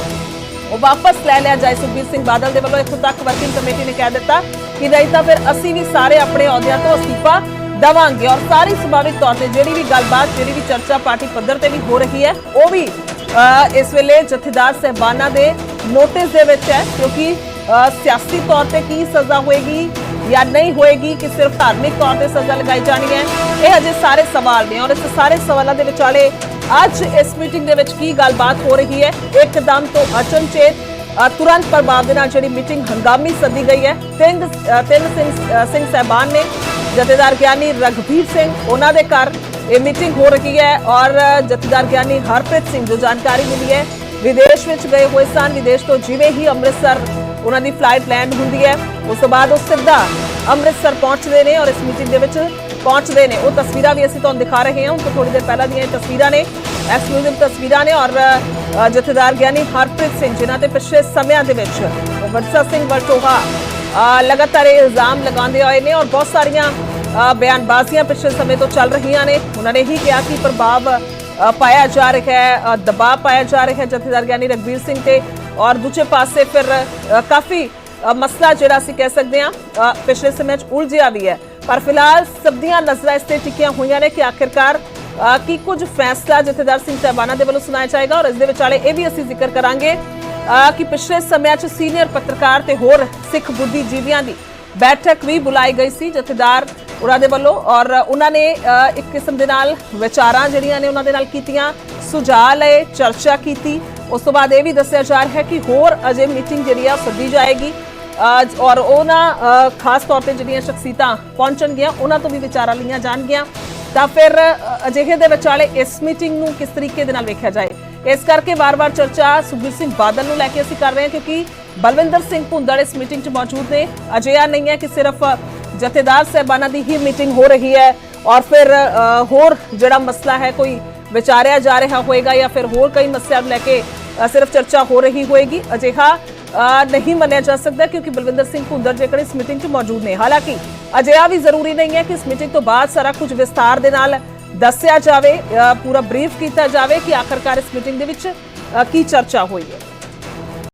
ਉਹ ਵਾਪਸ ਲੈ ਲਿਆ ਜਾਏ ਸੁਖਬੀਰ ਸਿੰਘ ਬਾਦਲ ਦੇ ਵੱਲੋਂ। ਇੱਥੋਂ ਤੱਕ ਵਰਕਿੰਗ ਕਮੇਟੀ ਨੇ ਕਹਿ ਦਿੱਤਾ ਕਿ ਨਹੀਂ ਤਾਂ ਫਿਰ ਅਸੀਂ ਵੀ ਸਾਰੇ ਆਪਣੇ ਅਹੁਦਿਆਂ ਤੋਂ ਅਸਤੀਫਾ ਦਵਾਂਗੇ ਔਰ ਸਾਰੀ ਸੁਭਾਵਿਕ ਤੌਰ ਤੇ ਜਿਹੜੀ ਵੀ ਗੱਲਬਾਤ, ਜਿਹੜੀ ਵੀ ਚਰਚਾ ਪਾਰਟੀ ਪੱਧਰ ਤੇ ਵੀ ਹੋ ਰਹੀ ਹੈ, ਉਹ ਵੀ ਇਸ ਵੇਲੇ ਜਥੇਦਾਰ ਸਹਿਬਾਨਾਂ ਦੇ ਨੋਟਿਸ ਦੇ ਵਿੱਚ ਹੈ ਕਿਉਂਕਿ ਸਿਆਸੀ ਤੌਰ ਤੇ ਕੀ ਸਜ਼ਾ ਹੋਏਗੀ ਜਾਂ ਨਹੀਂ ਹੋਏਗੀ ਕਿ ਸਿਰਫ ਧਾਰਮਿਕ ਤੌਰ ਤੇ ਸਜ਼ਾ ਲਗਾਈ ਜਾਣੀ ਹੈ ਇਹ ਅਜੇ ਸਾਰੇ ਸਵਾਲ ਨੇ ਔਰ ਇਸ ਸਾਰੇ ਸਵਾਲਾਂ ਦੇ ਵਿਚਾਲੇ ਅੱਜ ਇਸ ਮੀਟਿੰਗ ਦੇ ਵਿੱਚ ਕੀ ਗੱਲਬਾਤ ਹੋ ਰਹੀ ਹੈ? ਇੱਕਦਮ ਤੋਂ ਅਚਨਚੇਤ ਤੁਰੰਤ ਪ੍ਰਭਾਵ ਦੇ ਨਾਲ ਜਿਹੜੀ ਮੀਟਿੰਗ ਹੰਗਾਮੀ ਸੱਦੀ ਗਈ ਹੈ। ਤਿੰਨ ਤਿੰਨ ਸਿੰਘ ਅ, ਸਿੰਘ ਸਹਿਬਾਨ ਨੇ ਜਥੇਦਾਰ ਗਿਆਨੀ ਰਗਵੀਰ ਸਿੰਘ ਉਹਨਾਂ ਦੇ ਘਰ ਇਹ ਮੀਟਿੰਗ ਹੋ ਰਹੀ ਹੈ ਔਰ ਜਥੇਦਾਰ ਗਿਆਨੀ ਹਰਪ੍ਰੀਤ ਸਿੰਘ ਜੋ ਜਾਣਕਾਰੀ ਮਿਲੀ ਹੈ। ਵਿਦੇਸ਼ ਵਿੱਚ ਗਏ ਹੋਏ ਸਨ। ਵਿਦੇਸ਼ ਤੋਂ ਜਿਵੇਂ ਹੀ ਅੰਮ੍ਰਿਤਸਰ ਉਹਨਾਂ ਦੀ ਫਲਾਈਟ ਲੈਂਡ ਹੁੰਦੀ ਹੈ। ਉਸ ਤੋਂ ਬਾਅਦ ਉਹ ਸਿੱਧਾ ਅੰਮ੍ਰਿਤਸਰ ਪਹੁੰਚਦੇ ਨੇ ਔਰ ਇਸ ਮੀਟਿੰਗ ਦੇ ਵਿੱਚ ਪਹੁੰਚਦੇ ਨੇ। ਉਹ ਤਸਵੀਰਾਂ ਵੀ ਅਸੀਂ ਤੁਹਾਨੂੰ ਦਿਖਾ ਰਹੇ ਹਾਂ। ਹੁਣ ਤੋਂ ਥੋੜੀ ਦੇਰ ਪਹਿਲਾਂ ਦੀਆਂ ਇਹ ਤਸਵੀਰਾਂ ਨੇ। ਐਕਸਕਲੂਸਿਵ ਤਸਵੀਰਾਂ ਨੇ ਔਰ ਜਥੇਦਾਰ ਗਿਆਨੀ ਹਰਪ੍ਰੀਤ ਸਿੰਘ, ਜਿਨ੍ਹਾਂ ਤੇ ਪਿਛਲੇ ਸਮਿਆਂ ਦੇ ਵਿੱਚ ਵਰਸਾ ਸਿੰਘ ਵਰਟੋਹਾ ਲਗਾਤਾਰ ਇਹ ਇਲਜ਼ਾਮ ਲਗਾਉਂਦੇ ਆਏ ਨੇ ਔਰ ਬਹੁਤ ਸਾਰੀਆਂ ਬਿਆਨਬਾਜ਼ੀਆਂ ਪਿਛਲੇ ਸਮੇਂ ਤੋਂ ਚੱਲ ਰਹੀਆਂ ਨੇ। ਉਹਨਾਂ ਨੇ ਹੀ ਕਿਹਾ ਕਿ ਪ੍ਰਭਾਵ ਪਾਇਆ ਜਾ ਰਿਹਾ ਹੈ ਦਬਾਅ ਪਾਇਆ ਜਾ ਰਿਹਾ ਹੈ ਜਥੇਦਾਰ ਗਿਆਨੀ ਰਗਵੀਰ ਸਿੰਘ ਤੇ। ਔਰ ਦੂਜੇ ਪਾਸੇ ਫਿਰ ਕਾਫੀ ਮਸਲਾ ਜਿਹੜਾ ਅਸੀਂ ਕਹਿ ਸਕਦੇ ਹਾਂ ਪਿਛਲੇ ਸਮੇਂ 'ਚ ਉਲਝਿਆ ਵੀ ਹੈ। ਪਰ ਫਿਲਹਾਲ ਸਭ ਦੀਆਂ ਨਜ਼ਰਾਂ ਇਸ ਤੇ ਟਿਕੀਆਂ ਹੋਈਆਂ ਨੇ ਕਿ ਆਖਿਰਕਾਰ ਕੀ ਕੁਝ ਫੈਸਲਾ ਜਥੇਦਾਰ ਸਿੰਘ ਸਾਹਿਬਾਨਾ ਦੇ ਵੱਲੋਂ ਸੁਣਾਇਆ ਜਾਏਗਾ ਔਰ ਇਸ ਦੇ ਵਿਚਾਲੇ ਇਹ ਵੀ ਅਸੀਂ ਜ਼ਿਕਰ ਕਰਾਂਗੇ ਕਿ ਪਿਛਲੇ ਸਮਿਆਂ 'ਚ ਸੀਨੀਅਰ ਪੱਤਰਕਾਰ ਤੇ ਹੋਰ ਸਿੱਖ ਬੁੱਧੀਜੀਵੀਆਂ ਦੀ ਬੈਠਕ ਵੀ ਬੁਲਾਈ ਗਈ ਸੀ ਜਥੇਦਾਰ ਉਹਨਾਂ ਦੇ ਵੱਲੋਂ ਔਰ ਉਹਨਾਂ ਨੇ ਇੱਕ ਕਿਸਮ ਦੇ ਨਾਲ ਵਿਚਾਰਾਂ ਜਿਹੜੀਆਂ ਨੇ ਉਹਨਾਂ ਦੇ ਨਾਲ ਕੀਤੀਆਂ, ਸੁਝਾਅ ਲਏ, ਚਰਚਾ ਕੀਤੀ ਉਸ ਤੋਂ ਬਾਅਦ ਇਹ ਵੀ ਦੱਸਿਆ ਜਾ ਰਿਹਾ ਹੈ ਕਿ ਹੋਰ ਅਜੇ ਮੀਟਿੰਗ ਜਿਹੜੀ ਆ ਉਹ ਸੱਦੀ ਜਾਏਗੀ। ਅ, ਔਰ ਉਹਨਾਂ ਖਾਸ ਤੌਰ ਤੇ ਜਿਹੜੀਆਂ ਸ਼ਖਸੀਅਤਾਂ ਪਹੁੰਚਣਗੀਆਂ ਉਹਨਾਂ ਤੋਂ ਵੀ ਵਿਚਾਰਾਂ ਲਈਆਂ ਜਾਣਗੀਆਂ। ਤਾਂ ਫਿਰ ਅਜਿਹੇ ਦੇ ਵਿਚਾਲੇ ਇਸ ਮੀਟਿੰਗ ਨੂੰ ਕਿਸ ਤਰੀਕੇ ਦੇ ਨਾਲ ਵੇਖਿਆ ਜਾਏ? ਇਸ ਕਰਕੇ ਵਾਰ-ਵਾਰ ਚਰਚਾ ਸੁਖਬੀਰ ਸਿੰਘ ਬਾਦਲ ਨੂੰ ਲੈ ਕੇ ਅਸੀਂ ਕਰ ਰਹੇ ਹਾਂ ਕਿਉਂਕਿ ਬਲਵਿੰਦਰ ਸਿੰਘ ਭੁੰਦੜ ਇਸ ਮੀਟਿੰਗ 'ਚ ਮੌਜੂਦ ਨੇ। ਅਜਿਹਾ ਨਹੀਂ ਹੈ ਕਿ ਸਿਰਫ ਜਥੇਦਾਰ ਸਹਿਬਾਨਾਂ ਦੀ ਹੀ ਮੀਟਿੰਗ ਹੋ ਰਹੀ ਹੈ। ਔਰ ਫਿਰ ਹੋਰ ਜਿਹੜਾ ਮਸਲਾ ਹੈ ਕੋਈ ਵਿਚਾਰਿਆ ਜਾ ਰਿਹਾ ਹੋਏਗਾ ਜਾਂ ਫਿਰ ਹੋਰ ਕਈ ਮਸਲਿਆਂ ਨੂੰ ਲੈ ਕੇ ਸਿਰਫ ਚਰਚਾ ਹੋ ਰਹੀ ਹੋਏਗੀ। ਅਜਿਹਾ ਨਹੀਂ ਮੰਨਿਆ ਜਾ ਸਕਦਾ ਕਿਉਂਕਿ ਬਲਵਿੰਦਰ ਸਿੰਘ ਭੁੰਦਰ ਜੇਕਰ ਇਸ ਮੀਟਿੰਗ 'ਚ ਮੌਜੂਦ ਨੇ। ਹਾਲਾਂਕਿ ਅਜਿਹਾ ਵੀ ਜ਼ਰੂਰੀ ਨਹੀਂ ਹੈ ਕਿ ਇਸ ਮੀਟਿੰਗ ਤੋਂ ਬਾਅਦ ਸਾਰਾ ਕੁਝ ਵਿਸਤਾਰ ਦੇ ਨਾਲ ਦੱਸਿਆ ਜਾਵੇ ਪੂਰਾ ਬਰੀਫ ਕੀਤਾ ਜਾਵੇ ਕਿ ਆਖਰਕਾਰ ਇਸ ਮੀਟਿੰਗ ਦੇ ਵਿੱਚ ਕੀ ਚਰਚਾ ਹੋਈ ਹੈ।